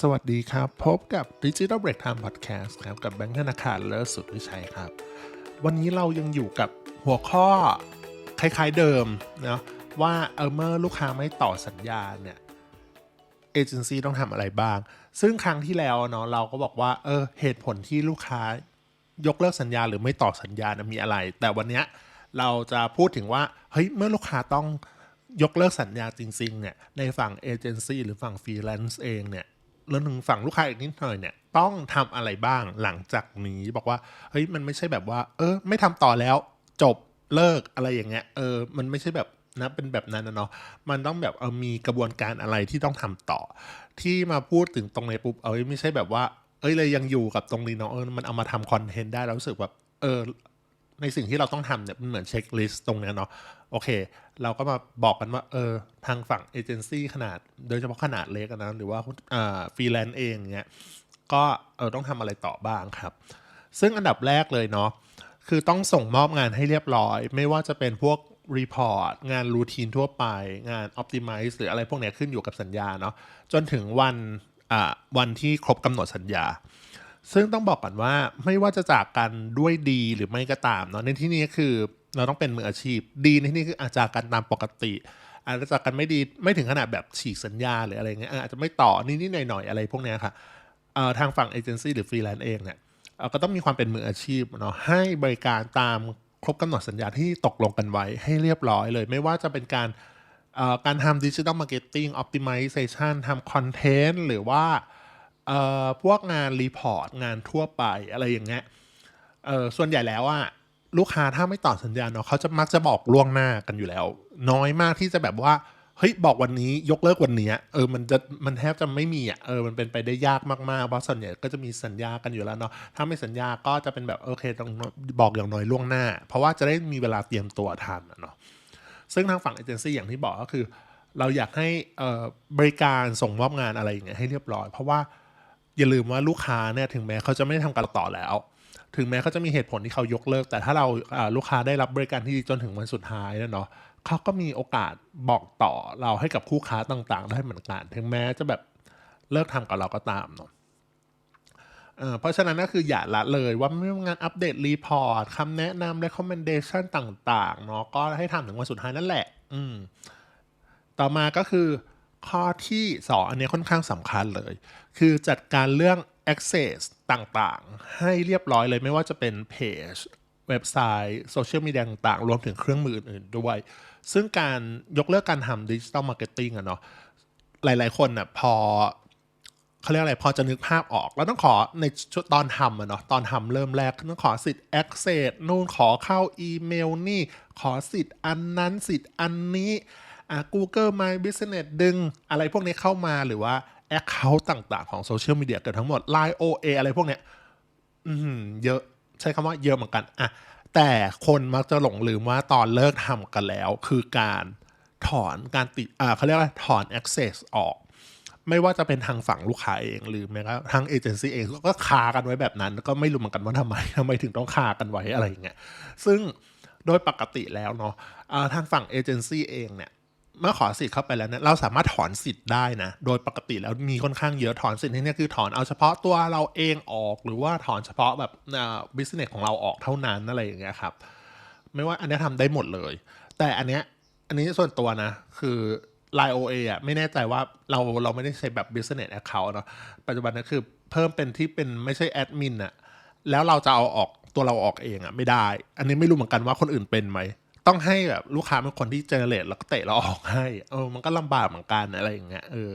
สวัสดีครับ พบกับ Digital Break Time Podcast ครับ กับแบงค์ธนาคารเลิศสุดวิชัยครับ วันนี้เรายังอยู่กับหัวข้อคล้ายๆเดิมนะว่าเออเมื่อลูกค้าไม่ต่อสัญญาเนี่ยเอเจนซี่ต้องทำอะไรบ้าง ซึ่งครั้งที่แล้วเนาะเราก็บอกว่าเออเหตุผลที่ลูกค้ายกเลิกสัญญาหรือไม่ต่อสัญญานะมีอะไร แต่วันนี้เราจะพูดถึงว่าเฮ้ยเมื่อลูกค้าต้องยกเลิกสัญญาจริงๆเนี่ยในฝั่งเอเจนซี่หรือฝั่งฟรีแลนซ์เองเนี่ย รวมถึงฝั่งลูกค้าอีกนิดหน่อยเนี่ยต้องทำอะไรบ้างหลังจากนี้บอกว่าเฮ้ยมันไม่ใช่แบบว่า เออ ไม่ทำต่อแล้ว จบเลิกอะไรอย่างเงี้ยเออ มันไม่ใช่แบบนะเป็นแบบนั้นนะเนาะมันต้องแบบเออมีกระบวนการอะไรที่ต้องทำต่อ ที่มาพูดถึงตรงนี้ปุ๊บเอ้ยไม่ใช่แบบว่า เอ้ยเลยยังอยู่กับตรงนี้เนาะเออมันเอามาทำคอนเทนต์ได้แล้วรู้สึกแบบเออ ในสิ่งที่เราต้องทำเนี่ยมันเหมือนเช็คลิสต์ตรงเนี้ยเนาะโอเค เราก็มาบอกกันว่าเออทางฝั่งเอเจนซี่ขนาด โดยเฉพาะขนาดเล็กนะหรือว่าอ่าฟรีแลนซ์เองเนี่ยก็เออต้องทำอะไรต่อบ้างครับ ซึ่งอันดับแรกเลยเนาะคือต้องส่งมอบงานให้เรียบร้อย ไม่ว่าจะเป็นพวกรีพอร์ตงานรูทีนทั่วไป งาน Optimize หรืออะไรพวกเนี้ยขึ้นอยู่กับสัญญาเนาะจนถึงวันอ่าวันที่ครบกำหนดสัญญา ซึ่งต้องบอกก่อนว่าไม่ว่าจะจากกันด้วยดีหรือไม่ก็ตามเนาะในที่นี้คือเราต้องเป็นมืออาชีพ ดีในที่นี้คืออาจจากกันตามปกติ อาจจะจากกันไม่ดีไม่ถึงขนาดแบบฉีกสัญญาหรืออะไรเงี้ยอาจจะไม่ต่อนิดๆหน่อยๆอะไรพวกเนี้ยค่ะทางฝั่งเอเจนซี่หรือฟรีแลนซ์เองเนี่ยก็ต้องมีความเป็นมืออาชีพเนาะให้บริการตามครบกำหนดสัญญาที่ตกลงกันไว้ให้เรียบร้อยเลย ไม่ว่าจะเป็นการการทำดิจิทัลมาร์เก็ตติ้งออ t ติมิเซชันทำคอนเทนต์หรือว่า เอ่อพวกงานรีพอร์ตงานทั่วไปอะไรอย่างเงี้ยเออส่วนใหญ่แล้วอะลูกค้าถ้าไม่ต่อสัญญาเนาะเขาจะมักจะบอกล่วงหน้ากันอยู่แล้ว น้อยมากที่จะแบบว่าเฮ้ยบอกวันนี้ยกเลิกวันนี้เออมันจะมันแทบจะไม่มีอะเออมันเป็นไปได้ยากมากๆเพราะส่วนใหญ่ก็จะมีสัญญากันอยู่แล้วเนาะถ้าไม่สัญญาก็จะเป็นแบบโอเคต้องบอกอย่างน้อยล่วงหน้า เพราะว่าจะได้มีเวลาเตรียมตัวทันเนาะซึ่งทางฝั่งเอเจนซี่อย่างที่บอกก็คือ เราอยากให้เอ่อบริการส่งมอบงานอะไรอย่างเงี้ยให้เรียบร้อย เพราะว่า อย่าลืมว่าลูกค้าเนี่ยถึงแม้เขาจะไม่ได้ทำการต่อแล้ว ถึงแม้เขาจะมีเหตุผลที่เขายกเลิก แต่ถ้าเราลูกค้าได้รับบริการที่ดีจนถึงวันสุดท้ายแล้วเนาะเขาก็มีโอกาสบอกต่อเราให้กับคู่ค้าต่างๆ ได้เหมือนกัน ถึงแม้จะแบบเลิกทำกับเราก็ตามเนาะเอ่อเพราะฉะนั้นก็คืออย่าละเลยว่าไม่ว่างานอัปเดตรีพอร์ตคำแนะนำ recommendation ต่างๆเนาะก็ให้ทำถึงวันสุดท้ายนั่นแหละ อืมต่อมาก็คือ ข้อที่ 2 อันนี้ค่อนข้างสำคัญเลย คือจัดการเรื่อง access ต่างๆ ให้เรียบร้อยเลยไม่ว่าจะเป็นเพจเว็บไซต์โซเชียลมีเดียต่างๆ รวมถึงเครื่องมืออื่นๆด้วย ซึ่งการยกเลิกการทำดิจิ t a ลมาร์เก็ตติ้งอะเนาะหลายๆคนน่ะพอเขาเรียกอะไรพอจะนึกภาพออก แล้วต้องขอในชุดตอนทำอะเนาะตอนทำเริ่มแรกต้องขอสิทธิ์ access นู่นขอเข้าอีเมลนี่ ขอสิทธิ์อันนั้นสิทธิ์อันนี้ อะ Google My Business ดึงอะไรพวกนี้เข้ามาหรือว่า Account ต่างๆ ของโซเชียลมีเดียเกือบทั้งหมด Line OA อะไรพวกเนี้ยอืมเยอะใช้คำว่าเยอะเหมือนกันอะแต่คนมักจะหลงลืมว่าตอนเลิกทำกันแล้ว คือการถอนการติดอ่าเขาเรียกว่าถอน access ออก ไม่ว่าจะเป็นทางฝั่งลูกค้าเองหรือแม้กระทั่งเอเจนซี่เองก็คากันไว้แบบนั้น ก็ไม่รู้เหมือนกันว่าทำไมทำไมถึงต้องคากันไว้อะไรอย่างเงี้ยซึ่งโดยปกติแล้วเนาะทางฝั่งเอเจนซี่เองเนี่ย เมื่อขอสิทธิ์เข้าไปแล้วเนี่ยเราสามารถถอนสิทธิ์ได้นะ โดยปกติแล้วมีค่อนข้างเยอะถอนสิทธิ์ที่เนี่ยคือถอนเอาเฉพาะตัวเราเองออก หรือว่าถอนเฉพาะแบบบิสเนสของเราออกเท่านั้นอะไรอย่างเงี้ยครับ ไม่ว่าอันนี้ยทำได้หมดเลย แต่อันเนี้ยอันนี้ส่วนตัวนะ คือ Line OA อะไม่แน่ใจว่าเราเราไม่ได้ใช้แบบ business account เนอะปัจจุบันนี้คือเพิ่มเป็นที่เป็นไม่ใช่แอดมินอะแล้วเราจะเอาออกตัวเราออกเองอะไม่ได้ อันนี้ไม่รู้เหมือนกันว่าคนอื่นเป็นไหม ต้องให้แบบลูกค้าเป็นคนที่เจเนเรตแล้วก็เตะเราออกให้ เออ มันก็ลำบากเหมือนกันอะไรอย่างเงี้ย เออ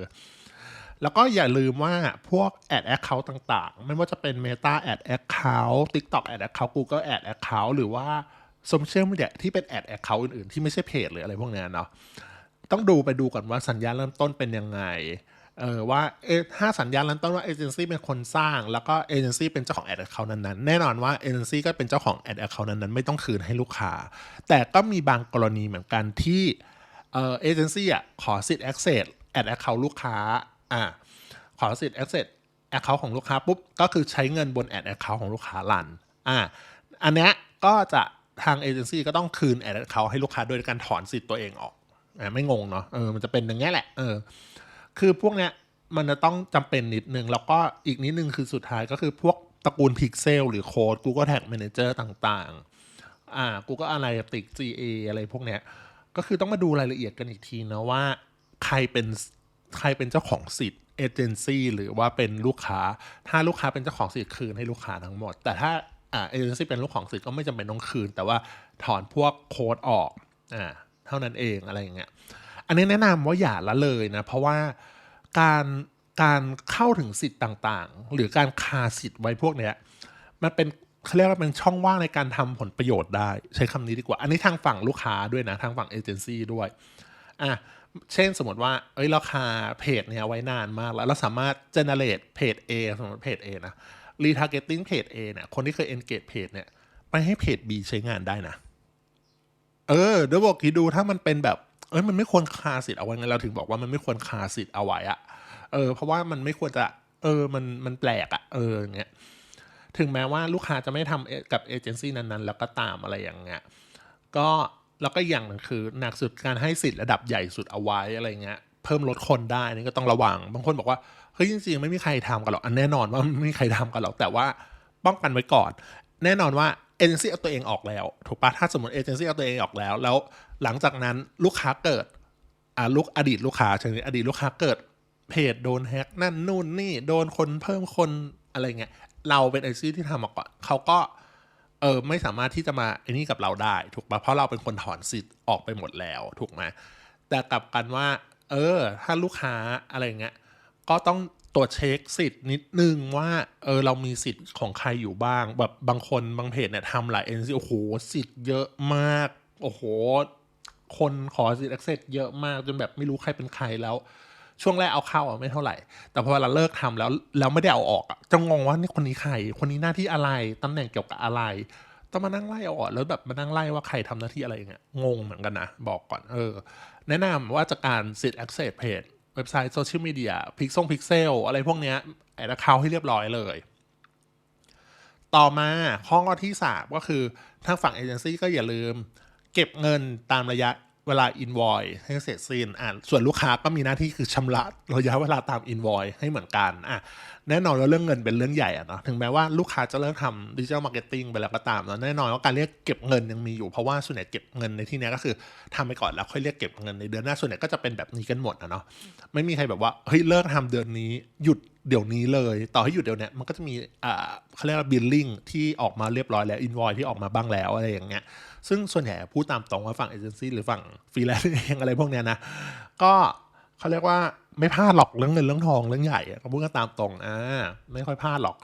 แล้วก็อย่าลืมว่าพวกแอดแอคเคาท์ต่างๆ ไม่ว่าจะเป็น Meta Ad Account TikTok Ad Account Google Ad Account หรือว่าโซเชียลมีเดียที่เป็นแอดแอคเคาท์อื่นๆ ที่ไม่ใช่เพจหรืออะไรพวกนี้เนาะ ต้องดูไปดูก่อนว่าสัญญาเริ่มต้นเป็นยังไง เออว่าเอถ้าสัญญาเริ่มต้นว่าเอเจนซี่เป็นคนสร้าง แล้วก็เอเจนซี่เป็นเจ้าของแอดแอคเคาท์นั้นๆ แน่นอนว่าเอเจนซี่ก็เป็นเจ้าของแอดแอคเคาท์นั้นๆ ไม่ต้องคืนให้ลูกค้า แต่ก็มีบางกรณีเหมือนกันที่เอเอเจนซี่อะขอสิทธิ์ access แอดแอคเคาท์ลูกค้าอ่าขอสิทธิ์ access แอคเคาท์ของลูกค้าปุ๊บก็คือใช้เงินบนแอดแอคเคาท์ของลูกค้ารันอ่าอันเนี้ยก็จะทางเอเจนซี่ก็ต้องคืนแอดแอคเคาท์ให้ลูกค้าโดยการถอนสิทธิ์ตัวเองออกอ่าไม่งงเนาะเออมันจะเป็นอย่างเงี้ยแหละเออ คือพวกเนี้ยมันจะต้องจำเป็นนิดนึง แล้วก็อีกนิดนึงคือสุดท้ายก็คือพวกตระกูลพิกเซลหรือโค้ด Google Tag Manager ต่างๆ อ่า Google Analytics GA อะไรพวกเนี้ย ก็คือต้องมาดูรายละเอียดกันอีกทีนะว่าใครเป็นใครเป็นเจ้าของสิทธิ์เอเจนซี่หรือว่าเป็นลูกค้า ถ้าลูกค้าเป็นเจ้าของสิทธิ์คืนให้ลูกค้าทั้งหมด แต่ถ้าอ่าเอเจนซี่เป็นลูกของสิทธิ์ก็ไม่จำเป็นต้องคืน แต่ว่าถอนพวกโค้ดออกอ่าเท่านั้นเองอะไรอย่างเงี้ย อันนี้แนะนำว่าอย่าละเลยนะ เพราะว่าการการเข้าถึงสิทธิ์ต่างๆ หรือการคาสิทธิ์ไว้พวกเนี้ยมันเป็นเขาเรียกว่าเป็นช่องว่างในการทำผลประโยชน์ได้ ใช้คำนี้ดีกว่า อันนี้ทางฝั่งลูกค้าด้วยนะ ทางฝั่งเอเจนซี่ด้วยอะเช่นสมมติว่า เอ้ย ราคาเพจเนี่ยไว้นานมากแล้ว เราสามารถ generate เพจ A สมมติเพจ A นะ retargeting เพจ A เนี่ยคนที่เคย engage เพจเนี่ย ไปให้เพจ B ใช้งานได้นะ เออเดี๋ยวบอกคิดดูถ้ามันเป็นแบบ เอ้ยมันไม่ควรคาสิทธิ์เอาไว้ไงเราถึงบอกว่ามันไม่ควรคาสิทธิ์เอาไว้อะเออ เพราะว่ามันไม่ควรจะ เออมันมันแปลกอะเอออย่างเงี้ยถึงแม้ว่าลูกค้าจะไม่ทำกับเอเจนซี่นั้นๆ แล้วก็ตามอะไรอย่างเงี้ยก็แล้วก็อย่างหนึ่งคือหนักสุดการให้สิทธิ์ระดับใหญ่สุดเอาไว้อะไรเงี้ยเพิ่มลดคนได้นี่ก็ต้องระวัง บางคนบอกว่าเฮ้ยจริงๆ ไม่มีใครทำกันหรอกอันแน่นอนว่าไม่มีใครทำกันหรอกแต่ว่าป้องกันไว้ก่อน แน่นอนว่า เอเจนซี่เอาตัวเองออกแล้ว ถูกปะถ้าสมมติเอเจนซี่เอาตัวเองออกแล้ว แล้วหลังจากนั้นลูกค้าเกิดอ่าลูกอดีตลูกค้าเช่นอดีตลูกค้าเกิดเพจโดนแฮกนั่นนู่นนี่โดนคนเพิ่มคนอะไรเงี้ยเราเป็นเอเจนซี่ที่ทำมาก่อนเขาก็เออไม่สามารถที่จะมาไอ้นี่กับเราได้ ถูกปะเพราะเราเป็นคนถอนสิทธิ์ออกไปหมดแล้ว ถูกไหมแต่กลับกันว่า เออ ถ้าลูกค้าอะไรเงี้ยก็ต้อง ตรวจเช็คสิทธิ์นิดนึงว่าเออเรามีสิทธิ์ของใครอยู่บ้าง แบบบางคนบางเพจเนี่ยทำหลายเอ็นซีโอ้โหสิทธิ์เยอะมาก โอ้โห คนขอสิทธิ์ access เยอะมากจนแบบไม่รู้ใครเป็นใครแล้ว ช่วงแรกเอาเข้าอะไม่เท่าไหร่ แต่พอเราเลิกทำแล้วแล้วไม่ได้เอาออกอะจะงงว่านี่คนนี้ใคร คนนี้หน้าที่อะไรตำแหน่งเกี่ยวกับอะไรต้องมานั่งไล่เอาออกแล้วแบบมานั่งไล่ว่าใครทำหน้าที่อะไรเงี้ยงงเหมือนกันนะบอกก่อนเออ แนะนำว่าจากการสิทธิ์ access page เว็บไซต์โซเชียลมีเดียพิกซงพิกเซลอะไรพวกเนี้ยแอดเคาให้เรียบร้อยเลย ต่อมาข้อที่สามก็คือทางฝั่งเอเจนซี่ก็อย่าลืม เก็บเงินตามระยะ เวลา invoice ให้เสร็จสิ้นอ่าส่วนลูกค้าก็มีหน้าที่คือชำระระยะเวลาตาม invoice ให้เหมือนกันอะแน่นอนว่าเรื่องเงินเป็นเรื่องใหญ่อะเนาะถึงแม้ว่าลูกค้าจะเลิกทำดิจิทัลมาร์เก็ตติ้งไปแล้วก็ตามเนาะแน่นอนว่าการเรียกเก็บเงินยังมีอยู่เพราะว่าส่วนใหญ่เก็บเงินในที่นี้ก็คือทำไปก่อนแล้วค่อยเรียกเก็บเงินในเดือนหน้าส่วนใหญ่ก็จะเป็นแบบนี้กันหมดนะเนาะไม่มีใครแบบว่าเฮ้ยเลิกทำเดือนนี้หยุด เดี๋ยวนี้เลย ต่อให้หยุดเดี๋ยวนี้มันก็จะมีอ่าเขาเรียกว่าบิลลิ่งที่ออกมาเรียบร้อยแล้วอินวอยที่ออกมาบ้างแล้วอะไรอย่างเงี้ยซึ่งส่วนใหญ่พูดตามตรงว่าฝั่งเอเจนซี่หรือฝั่งฟรีแลนซ์เองอะไรพวกเนี้ยนะ ก็เขาเรียกว่าไม่พลาดหรอกเรื่องเงินเรื่องทองเรื่องใหญ่ก็พูดกันตามตรงอ่าไม่ค่อยพลาดหรอก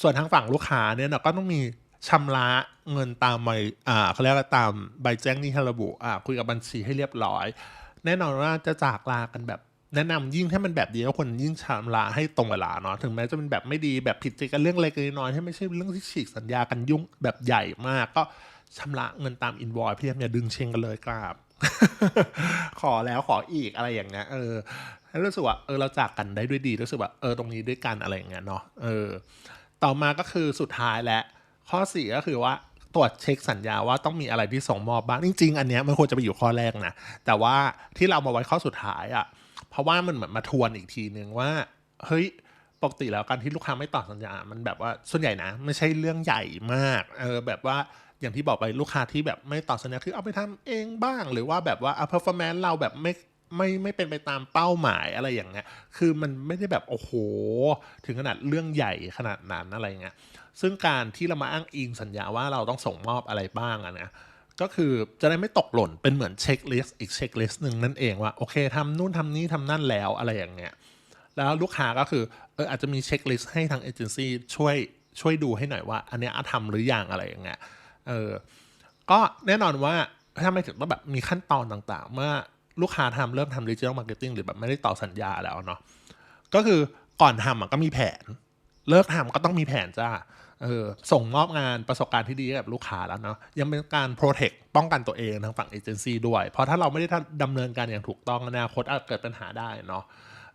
ส่วนทางฝั่งลูกค้าเนี่ยก็ต้องมีชำระเงินตามใบอ่าเขาเรียกว่าตามใบแจ้งหนี้ที่ระบุอ่าคุยกับบัญชีให้เรียบร้อย แน่นอนว่าจะจากลากันแบบ แนะนำยิ่งถ้ามันแบบดีก็คนยิ่งชำระให้ตรงเวลาเนาะถึงแม้จะเป็นแบบไม่ดีแบบผิดใจกันเรื่องเล็กน้อยที่ไม่ใช่เรื่องที่ฉีกสัญญากันยุ่งแบบใหญ่มากก็ชำระเงินตามอินวอยเพียงอย่าดึงเชงกันเลยครับขอแล้วขออีกอะไรอย่างเงี้ยเออรู้สึกว่าเออเราจากกันได้ด้วยดีรู้สึกว่าเออตรงนี้ด้วยกันอะไรอย่างเงี้ยเนาะเออ ต่อมาก็คือสุดท้ายและ ข้อสี่ก็คือว่าตรวจเช็คสัญญาว่าต้องมีอะไรที่ส่งมอบบ้างจริง ๆ อันเนี้ยมันควรจะไปอยู่ข้อแรกนะแต่ว่าที่เรามาไว้ข้อสุดท้ายอะ่ะ เพราะว่ามันเหมือนมาทวนอีกทีนึงว่า เฮ้ยปกติแล้วการที่ลูกค้าไม่ต่อสัญญา มันแบบว่าส่วนใหญ่นะไม่ใช่เรื่องใหญ่มากเออแบบว่าอย่างที่บอกไปลูกค้าที่แบบไม่ต่อสัญญาคือเอาไปทำเองบ้าง หรือว่าแบบว่าอะ performance เราแบบไม่ไม่ไม่เป็นไปตามเป้าหมายอะไรอย่างเงี้ย คือมันไม่ได้แบบโอ้โห ถึงขนาดเรื่องใหญ่ขนาดนั้นอะไรเงี้ย ซึ่งการที่เรามาอ้างอิงสัญญาว่าเราต้องส่งมอบอะไรบ้างอะนะ ก็คือจะได้ไม่ตกหล่นเป็นเหมือนเช็คลิสต์อีกเช็คลิสต์หนึ่งนั่นเองว่าโอเคทำนู่นทำนี้ทำนั่นแล้วอะไรอย่างเงี้ยแล้วลูกค้าก็คือเอออาจจะมีเช็คลิสต์ให้ทางเอเจนซี่ช่วยช่วยดูให้หน่อยว่า อันเนี้ยทำหรืออยังอะไรอย่างเงี้ยเออก็แน่นอนว่าถ้าไม่ถึงต้องแบบมีขั้นตอนต่างๆ เมื่อลูกค้าทำเริ่มทำดิจิทัลมาร์เก็ตติ้งหรือแบบไม่ได้ต่อสัญญาแล้วเนาะก็คือก่อนทำก็มีแผน เลิกทำก็ต้องมีแผนจ้า เออส่งมอบงานประสบการณ์ที่ดีกับลูกค้าแล้วเนาะยังเป็นการโปรเทคป้องกันตัวเองทางฝั่งเอเจนซี่ด้วย เพราะถ้าเราไม่ได้ดำเนินการอย่างถูกต้องอนาคตอาจเกิดปัญหาได้เนาะ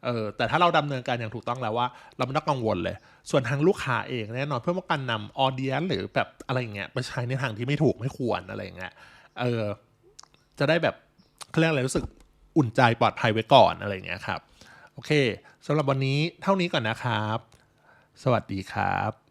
เออแต่ถ้าเราดำเนินการอย่างถูกต้องแล้วว่า เราไม่ต้องกังวลเลย ส่วนทางลูกค้าเองแน่นอนเพื่อป้องกันนำออเดียนหรือแบบอะไรเงี้ยไปใช้ในทางที่ไม่ถูกไม่ควรอะไรเงี้ยเออจะได้แบบเขาเรียกอะไรรู้สึกอุ่นใจปลอดภัยไว้ก่อนอะไรเงี้ยครับโอเคสำหรับวันนี้เท่านี้ก่อนนะครับ สวัสดีครับ